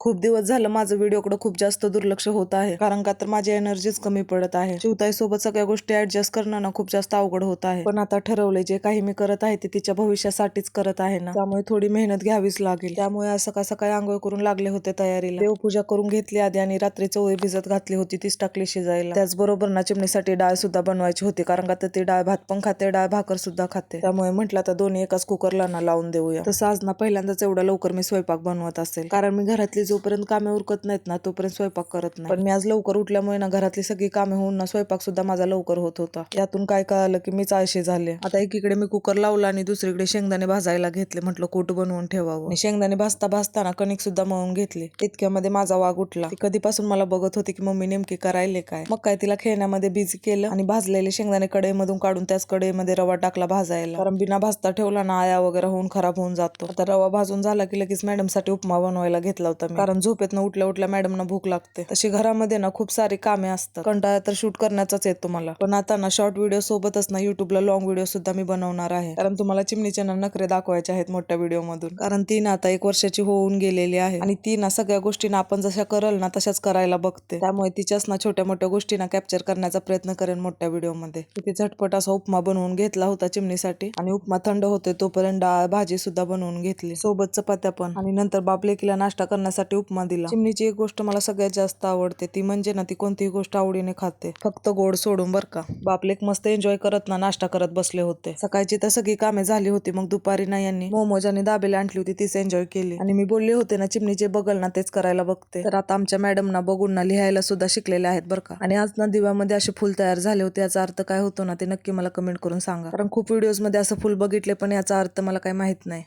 खूप दिवस झालं माझं व्हिडिओकडे खूप जास्त दुर्लक्ष होत आहे. कारण का तर माझी एनर्जीच कमी पडत आहे. शिवताई सोबत सगळ्या गोष्टी ऍडजस्ट करणं ना खूप जास्त अवघड होत आहे. पण आता ठरवलंय जे काही मी करत आहे ते तिच्या भविष्यासाठीच करत आहे ना. त्यामुळे थोडी मेहनत घ्यावीच लागेल. त्यामुळे असं सकाळ सकाळी आंघोळ करून लागले होते तयारीला. देवपूजा करून घेतली आधी आणि रात्री चवळी भिजत घातली होती तीच टाकली शिजायला. त्याचबरोबर ना चिमणीसाठी डाळ सुद्धा बनवायची होती. कारण का तर ती डाळ भात पण खाते डाळ भाकर सुद्धा खाते. त्यामुळे म्हटलं आता दोन्ही एकाच कुकरला ना लावून देऊया. तसं आज ना पहिल्यांदाच एवढा लवकर मी स्वयंपाक बनवत असेल. कारण मी घरातली जोपर्यंत कामे उरकत नाहीत ना तोपर्यंत स्वयंपाक करत नाही. पण मी आज लवकर उठल्यामुळे ना घरातली सगळी कामे होऊन ना स्वयंपाक सुद्धा माझा लवकर होत होता. यातून काय कळालं की मीच आळशी झाले. आता एकीकडे मी कुकर लावला आणि दुसरीकडे शेंगदाणे भाजायला घेतले. म्हटलं कोट बनवून ठेवावं. शेंगदाणे भाजता भाजताना कणिक सुद्धा मळून घेतले. इतक्यामध्ये माझा वाघ उठला. कधीपासून मला बघत होती की मम्मी नेमकी करायले काय? मग काय तिला खेळण्यामध्ये बिझी केलं आणि भाजलेले शेंगदाणे कढईमधून काढून त्याच कढईमध्ये रवा टाकला भाजायला. कारण बिना भाजता ठेवला ना आया वगैरे होऊन खराब होऊन जातो. आता रवा भाजून झाला की लगेच मॅडमसाठी उपमा बनवायला घेतला होता मी. कारण झोपेतनं उठल्या उठल्या मॅडमना भूक लागते. तशी घरामध्ये ना खूप सारी कामे असतात. कंटाळा तर शूट करण्याचाच येतो मला. पण आता ना शॉर्ट व्हिडिओ सोबतच ना युट्यूबला लॉंग व्हिडिओ सुद्धा मी बनवणार आहे. कारण तुम्हाला चिमणीचे ना नखरे दाखवायचे आहेत मोठ्या व्हिडिओ मधून. कारण ती ना आता एक वर्षाची होऊन गेलेली आहे. आणि ती ना सगळ्या गोष्टींना आपण जशा करल ना तशाच करायला बघते. त्यामुळे तिच्याच ना छोट्या मोठ्या गोष्टींना कॅप्चर करण्याचा प्रयत्न करेन मोठ्या व्हिडिओमध्ये. तिथे झटपट असा उपमा बनवून घेतला होता चिमणीसाठी. आणि उपमा थंड होते तोपर्यंत डाळ भाजी सुद्धा बनवून घेतली. सोबत चपात्या पण. आणि नंतर बापलेकीला नाश्ता करण्यासाठी उपमा दिला. चिमणीची एक गोष्ट मला सगळ्यात जास्त आवडते ती म्हणजे ना ती कोणतीही गोष्ट आवडीने खाते. फक्त गोड सोडून बर का. बापलेक मस्त एन्जॉय करत ना नाश्ता करत बसले होते. सकाळची तर सगळी कामे झाली होती मग दुपारी ना यांनी मोमोज आणि दाबेली आणली होती तीच एन्जॉय केली. आणि मी बोलले होते ना चिमणीचे बगल ना तेच करायला बघते. तर आता आमच्या मॅडम ना बघून ना लिहायला सुद्धा शिकलेले आहेत बरं का. आणि आज ना दिव्यामध्ये असे फुल तयार झाले होते याचा अर्थ काय होतो ना ते नक्की मला कमेंट करून सांगा. कारण खूप व्हिडिओजमध्ये असं फुल बघितले पण याचा अर्थ मला काही माहीत नाही.